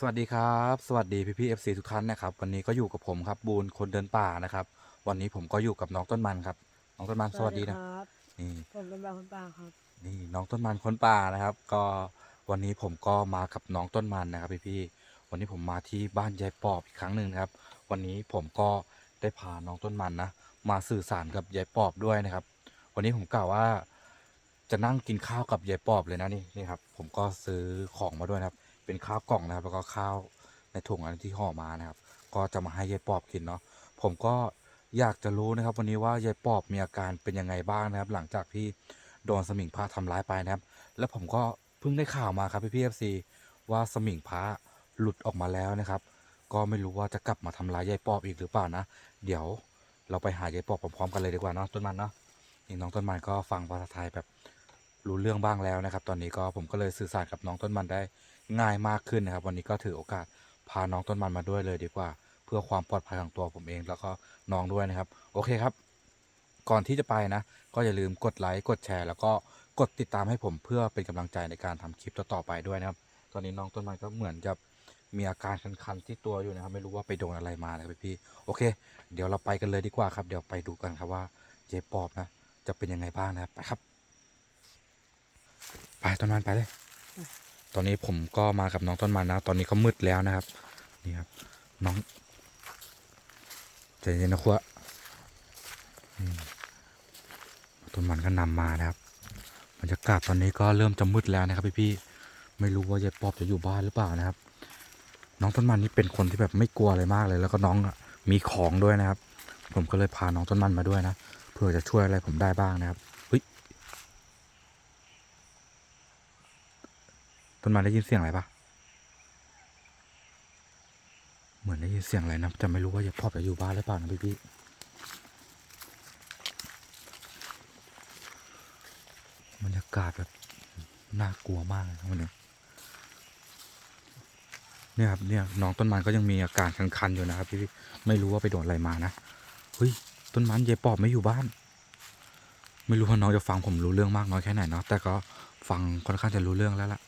สวัสดีครับ สวัสดีพี่พี่เอฟซีทุกท่านนะครับ วันนี้ก็อยู่กับผมครับบูนคนเดินป่านะครับ วันนี้ผมก็อยู่กับน้องต้นมันครับ น้องต้นมันสวัสดีนะ ครับนี่ผมเป็นบางคนป่าครับ นี่น้องต้นมันคนป่านะครับ ก็วันนี้ผมก็มากับน้องต้นมันนะครับพี่พี่ๆวันนี้ผมมาที่บ้านยายปอบอีกครั้งหนึ่งนะครับ วันนี้ผมก็ได้พาน้องต้นมันนะมาสื่อสารกับยายปอบด้วยนะครับ วันนี้ผมกล่าวว่า จะนั่งกินข้าวกับยายปอบเลยนะนี่นี่ครับ ผมก็ซื้อของมาด้วยนะครับ เป็นข้าวกล่องนะครับ แล้วก็ข้าวในถุงอันที่ห่อมานะครับ ก็จะมาให้ยายปอบกินเนาะผมก็อยากจะรู้นะครับ วันนี้ว่ายายปอบมีอาการเป็นยังไงบ้างนะครับ หลังจากที่โดนสมิงพระทำร้ายไปนะครับ แล้วผมก็เพิ่งได้ข่าวมาครับพี่พีเอฟซีว่าสมิงพระหลุดออกมาแล้วนะครับ ก็ไม่รู้ว่าจะกลับมาทำร้ายยายปอบอีกหรือเปล่านะ เดี๋ยวเราไปหายายปอบพร้อมๆกันเลยดีกว่าเนาะต้นมันเนาะนี่น้องต้นมันก็ฟังภาษาไทยแบบรู้เรื่องบ้างแล้วนะครับ ตอนนี้ก็ผมก็เลยสื่อสารกับน้องต้นมันได้ ง่ายมากขึ้นนะครับ วันนี้ก็ถือโอกาสพาน้องต้นมันมาด้วยเลยดีกว่า เพื่อความปลอดภัยของตัวผมเองแล้วก็น้องด้วยนะครับ โอเคครับ ก่อนที่จะไปนะ ก็อย่าลืมกดไลค์กดแชร์ แล้วก็กดติดตามให้ผมเพื่อเป็นกำลังใจในการทำคลิปต่อๆไปด้วยนะครับ ตอนนี้น้องต้นไม้ก็เหมือนจะมีอาการคันๆที่ตัวอยู่นะครับ ไม่รู้ว่าไปโดนอะไรมานะครับพี่โอเค เดี๋ยวเราไปกันเลยดีกว่าครับ เดี๋ยวไปดูกันครับว่าเจ๊ปอบนะ จะเป็นยังไงบ้างนะครับไปครับ ไปต้นมันไปเลย ตอนนี้ผมก็มากับน้องต้นมันนะ ตอนนี้ก็มืดแล้วนะครับ นี่ครับ น้องใจเย็นนะครัวต้นมันก็นำมานะครับบรรยากาศตอนนี้ก็เริ่มจะมืดแล้วนะครับพี่ๆไม่รู้ว่ายายปอบจะอยู่บ้านหรือเปล่านะครับ น้องต้นมันนี่เป็นคนที่แบบไม่กลัวอะไรมากเลย แล้วก็น้องมีของด้วยนะครับ ผมก็เลยพาน้องต้นมันมาด้วยนะเพื่อจะช่วยอะไรผมได้บ้างนะครับเฮ้ย ต้นไมันได้ยินเสียงอะไรปะเหมือนได้ยินเสียงอะไรนะแต่ไม่รู้ว่ายายปอบจะอยู่บ้านหรือเปล่านะพี่พี่บรรยากาศแบบน่ากลัวมากเลยนะวันนี้เนี่ยครับเนี่ยน้องต้นมันก็ยังมีอาการคันๆอยู่นะครับพี่ๆไม่รู้ว่าไปโดนอะไรมานะเฮ้ยต้นมันยายปอบไม่อยู่บ้าน ไม่รู้ว่าน้องจะฟังผมรู้เรื่องมากน้อยแค่ไหนเนาะแต่ก็ฟังค่อนข้างจะรู้เรื่องแล้วล่ะ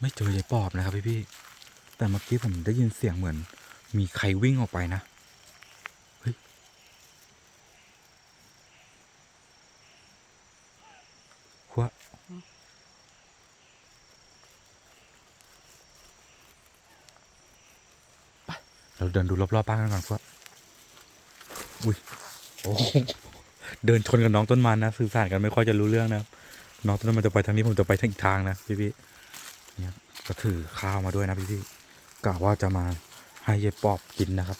ไม่เจอยายปอบนะครับพี่ๆแต่เมื่อกี้ผมได้ยินเสียงเหมือน มีใครวิ่งออกไปนะเฮ้ยหัวเราเดินดูรอบๆบ้านกันก่อนพวกอุ้ยโอ้เดินชนกับน้องต้นมันนะสื่อสารกันไม่ค่อยจะรู้เรื่องนะครับน้องต้นมันจะไปทางนี้ผมจะไปทางอีกทางนะพี่พี่ เนี่ยก็ถือข้าวมาด้วยนะพี่พี่ๆกะว่าจะมาให้ยายปอบกินนะครับ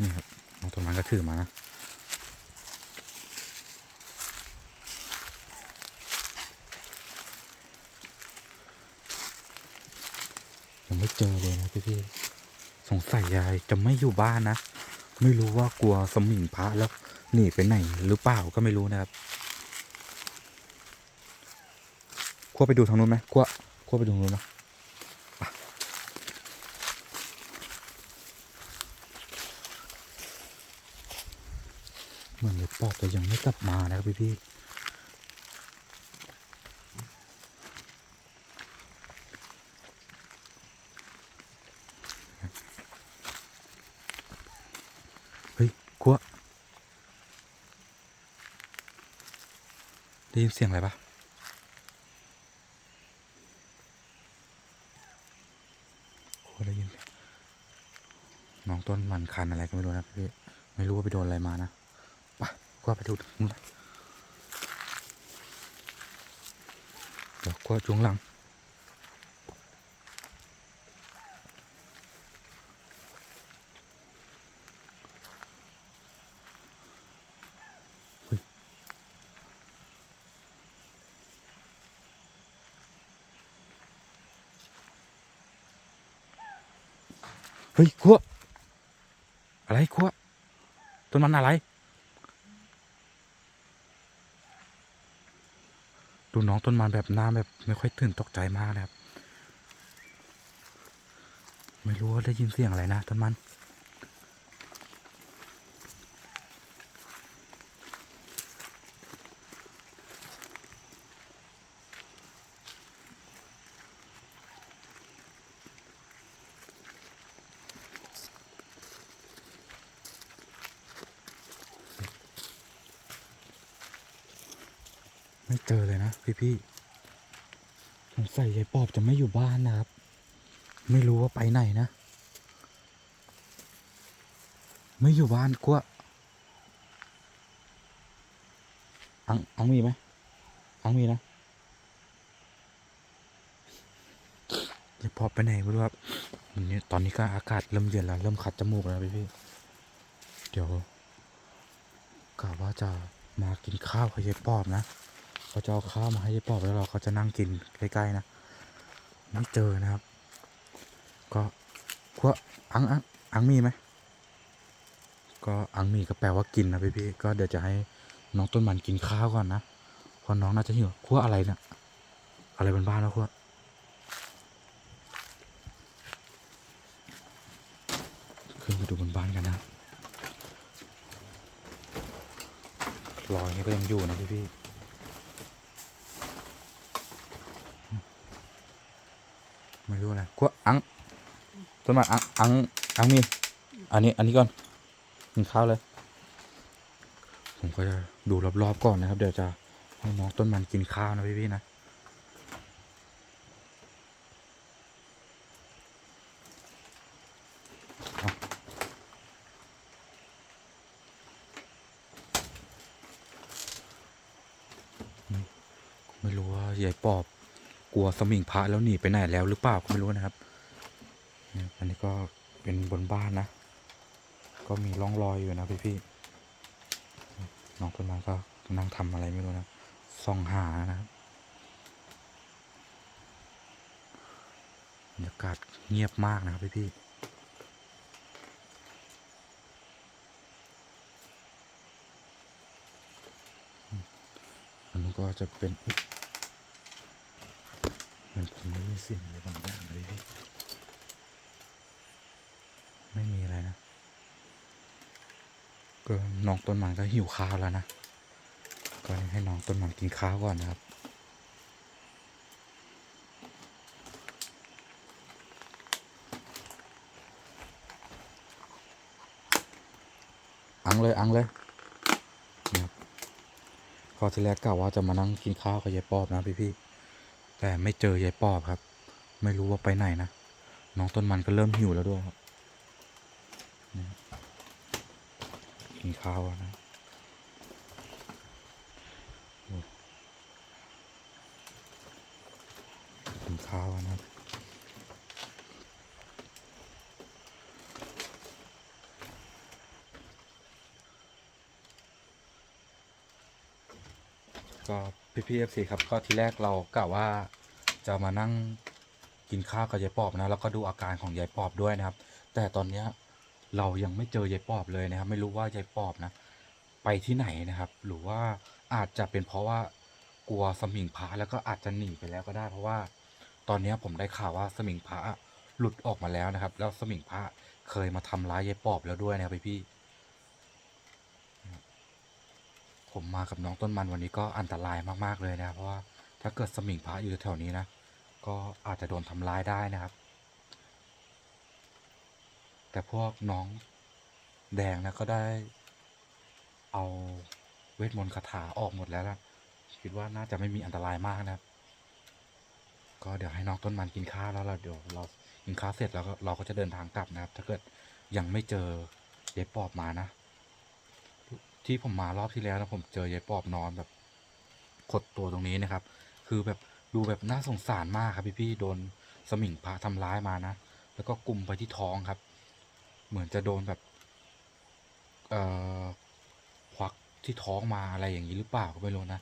นี่ครับน้องต้นมันก็ถือมานะยังไม่เจอเลยนะพี่พี่ๆสงสัยยายจะไม่อยู่บ้านนะ ไม่รู้ว่ากลัวสมิงพระแล้วหนีไปไหนหรือเปล่าก็ไม่รู้นะครับ ขั้วไปดูทางนู้นไหมขั้วขั้วไปดูทางนู้นนะไปเหมือนเลยปอบแต่ยังไม่กลับมานะครับพี่พี่เฮ้ยกัวได้ยินเสียงอะไรปะกัวได้ยินเสียง นมันคันอะไรก็ไม่รู้นะพี่ไม่รู้ว่าไปโดนอะไรมานะไปกัวไปดูมึงไปเดี๋ยวกัวจวงหลังเฮ้ยกัวอะไรกัว ต้นมันอะไร ดูน้องต้นมันแบบหน้าแบบไม่ค่อยตื่นตกใจมากนะครับ ไม่รู้ว่าได้ยินเสียงอะไรนะต้นมัน ไม่เจอเลยนะพี่พี่สงสัยยายปอบจะไม่อยู่บ้านนะครับ ไม่รู้ว่าไปไหนนะ ไม่อยู่บ้านกลัวอังอังมีไหมอังมีนะยายปอบไปไหนไม่รู้ครับนี่ตอนนี้ก็อากาศเริ่มเย็นแล้วเริ่มคัดจมูกแล้วพี่พี่เดี๋ยวกะว่าจะมากินข้าวกับยายปอบนะ เขาจะเอาข้าวมาให้ยายปอบแล้วเราเขาจะนั่งกินใกล้ๆนะ ไม่เจอนะครับ ก็ก็อังอังอังมีไหมก็อังมีก็แปลว่ากินนะพี่พี่ๆก็เดี๋ยวจะให้น้องต้นมันกินข้าวก่อนนะเพราะน้องน่าจะหิวขั้วอะไรเนี่ยอะไรบนบ้านแล้วขั้วขึ้นไปดูบนบ้านกันนะรอยนี้ก็ยังอยู่นะพี่พี่ๆ ไม่รู้อะไรก็อังต้นไม้อังอังอังมี อันนี้ อันนี้ก่อนกินข้าวเลย ผมก็จะดูรอบๆก่อนนะครับ เดี๋ยวจะให้น้องต้นมันกินข้าวนะพี่ๆนะเอาไม่ไม่รู้ว่ายายปอบ กลัวสมิงพระแล้วหนีไปไหนแล้วหรือเปล่าก็ไม่รู้นะครับ อันนี้ก็เป็นบนบ้านนะ ก็มีร่องรอยอยู่นะพี่พี่น้องต้นไม้ก็นั่งทำอะไรไม่รู้นะส่องหานะครับบรรยากาศเงียบมากนะครับพี่พี่อันนี้ก็จะเป็นอุ มือนผมได้ยินเสียงอะไรบางอย่างเลยพี่ไม่มีอะไรนะ ก็น้องต้นมันก็หิวข้าวแล้วนะ ก็ให้น้องต้นมันกินข้าวก่อนนะครับอังเลยอังเลยนี่ครับข้อที่แรกกะว่าจะมานั่งกินข้าวกับยายปอบนะพี่ๆ แต่ไม่เจอยายปอบครับ ไม่รู้ว่าไปไหนนะ น้องต้นมันก็เริ่มหิวแล้วด้วยครับกินข้าวนะกินข้าวนะครับก็ พี่พี่เอฟซีครับก็ทีแรกเรากะว่าจะมานั่งกินข้าวกับยายปอบนะแล้วก็ดูอาการของยายปอบด้วยนะครับ แต่ตอนเนี้ยเรายังไม่เจอยายปอบเลยนะครับ ไม่รู้ว่ายายปอบนะ ไปที่ไหนนะครับ หรือว่าอาจจะเป็นเพราะว่ากลัวสมิงพระแล้วก็อาจจะหนีไปแล้วก็ได้ เพราะว่าตอนนี้ผมได้ข่าวว่าสมิงพระหลุดออกมาแล้วนะครับ แล้วสมิงพระเคยมาทำร้ายยายปอบแล้วด้วยนะครับพี่พี่ๆ ผมมากับน้องต้นมันวันนี้ก็อันตรายมากๆเลยนะครับเพราะว่าถ้าเกิดสมิงพระอยู่แถวนี้นะ ก็อาจจะโดนทำร้ายได้นะครับ แต่พวกน้องแดงนะก็ได้ เอาเวทมนต์คาถาออกหมดแล้วล่ะคิดว่าน่าจะไม่มีอันตรายมากนะครับ ก็เดี๋ยวให้น้องต้นมันกินข้าวแล้วเราเดี๋ยวเรากินข้าวเสร็จแล้วก็เราก็จะเดินทางกลับนะครับ ถ้าเกิดยังไม่เจอยายปอบมานะ ที่ผมมารอบที่แล้วนะผมเจอยายปอบนอนแบบขดตัวตรงนี้นะครับ คือแบบดูแบบน่าสงสารมากครับพี่พี่โดนสมิงพระทำร้ายมานะ แล้วก็กลุ่มไปที่ท้องครับ เหมือนจะโดนแบบเอ่อควักที่ท้องมาอะไรอย่างนี้หรือเปล่าก็ไม่รู้นะ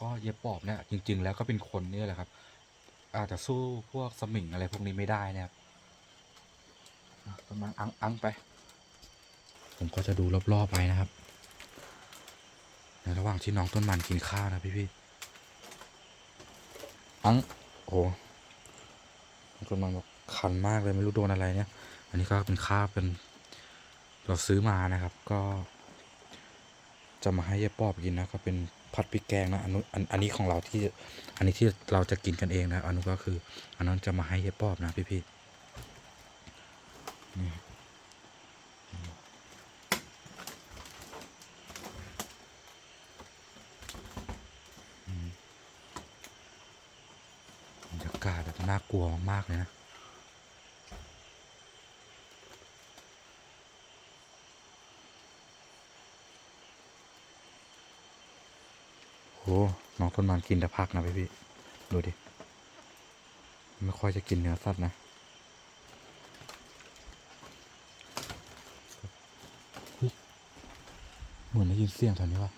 ก็เย็บปอบเนี่ยจริง ๆ แล้วก็เป็นคนนี่แหละครับ อาจจะสู้พวกสมิงอะไรพวกนี้ไม่ได้นะครับประมาณอังอังไป ผมก็จะดูรอบๆไปนะครับ ระหว่างที่น้องต้นมันกินข้าวนะพี่ๆอังโอ้โหต้นมันบอกคันมากเลยไม่รู้โดนอะไรเนี่ย อันนี้ก็เป็นข้าวเป็นเราซื้อมานะครับ ก็ จะมาให้ยายปอบกินนะก็เป็นผัดพริกแกงนะอันนอันอันนี้ของเราที่ อันนี้ที่เราจะกินกันเองนะอันนู้นก็คือ อันนั้นจะมาให้ยายปอบนะพี่พี่นี่อืม น่ากลัวมากเลยนะโหน้องต้นมันกินแต่ผักนะพี่พี่ดูดิ ไม่ค่อยจะกินเนื้อสัตว์นะเฮ้ยเหมือนได้ยินเสียงแถวนี้ว่ะ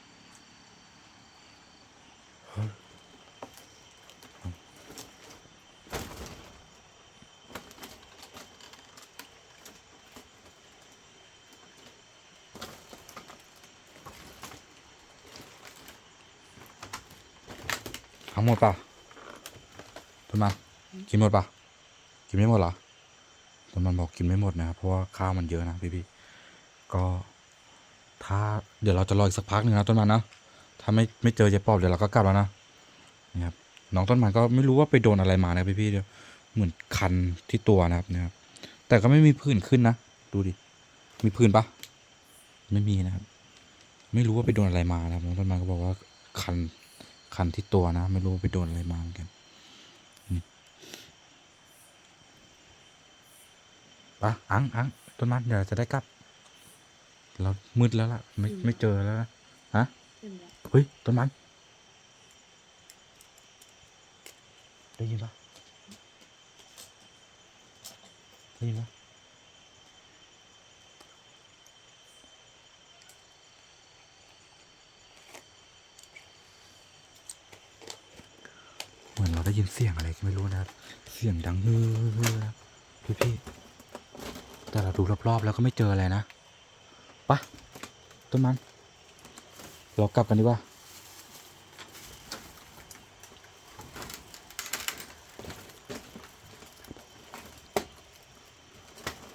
ทั้งหมดป่ะต้นมันกินหมดป่ะกินไม่หมดเหรอต้นมันบอกกินไม่หมดนะครับเพราะว่าข้าวมันเยอะนะพี่พี่ๆก็ถ้าเดี๋ยวเราจะรออีกสักพักหนึ่งนะต้นมันนะถ้าไม่ไม่เจอยายปอบเดี๋ยวเราก็กลับแล้วนะนี่ครับน้องต้นมันก็ไม่รู้ว่าไปโดนอะไรมานะพี่พี่ๆเดี๋ยวเหมือนคันที่ตัวนะครับนะครับ แต่ก็ไม่มีผื่นขึ้นนะดูดิมีผื่นปะไม่มีนะครับ ไม่รู้ว่าไปโดนอะไรมานะครับน้องต้นมันก็บอกว่าคัน คันที่ตัวนะ ไม่รู้ว่าไปโดนอะไรมาเหมือนกันนี่ปะอังอังต้นมันเดี๋ยวจะได้กลับ เรามืดแล้วล่ะ ไม่ไม่เจอแล้วนะฮะขึ้นแล้วเฮ้ยต้นไม้ได้ยินปะได้ยินปะ เราได้ยินเสียงอะไรก็ไม่รู้นะเสียงดังฮือฮือนะพี่พี่ๆแต่เราดูรอบๆแล้วก็ไม่เจออะไรนะปะต้นมัน เรากลับกันดีกว่า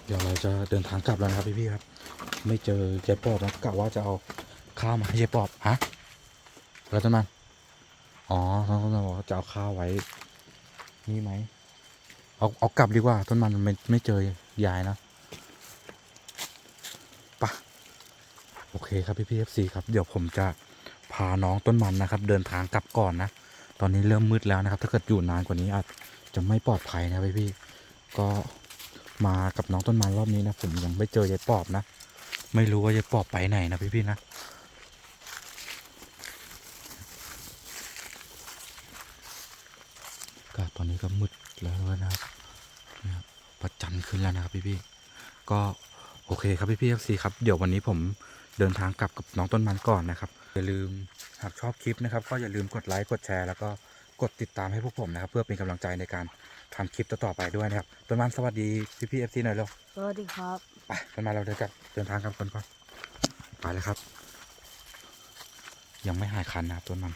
เดี๋ยวเราจะเดินทางกลับแล้วนะครับพี่ๆครับ ไม่เจอยายปอบนะกะว่าจะเอาข้าวมาให้ยายปอบฮะแล้วต้นมัน อ๋อต้นมันบอกว่าจะเอาข้าวไว้ นี่ไหม เอาเอากลับดีกว่า ต้นมันไม่ไม่เจอยายนะปะโอเคครับพี่พีเอฟซีครับ เดี๋ยวผมจะพาน้องต้นมันนะครับ เดินทางกลับก่อนนะ ตอนนี้เริ่มมืดแล้วนะครับ ถ้าเกิดอยู่นานกว่านี้อาจจะไม่ปลอดภัยนะพี่พี่ ก็มากับน้องต้นมันรอบนี้นะ ผมยังไม่เจอยายปอบนะ ไม่รู้ว่ายายปอบไปไหนนะพี่พี่นะก็ตอนนี้ก็มืดแล้วนะครับนะครับประจันทร์ขึ้นแล้วนะครับ พี่พี่ๆก็โอเคครับพี่พี่เอฟซีครับเดี๋ยววันนี้ผมเดินทางกลับกับน้องต้นมันก่อนนะครับอย่าลืมหากชอบคลิปนะครับ ก็อย่าลืมกดไลค์กดแชร์แล้วก็กดติดตามให้พวกผมนะครับ เพื่อเป็นกำลังใจในการทำคลิปต่อๆไปด้วยนะครับต้นมันสวัสดีพี่พี่เอฟซีหน่อยเร็วสวัสดีครับไปต้นมันเราเดินกลับเดินทางกลับกันก่อนไปแล้วครับ ยังไม่หายคันนะครับต้นมัน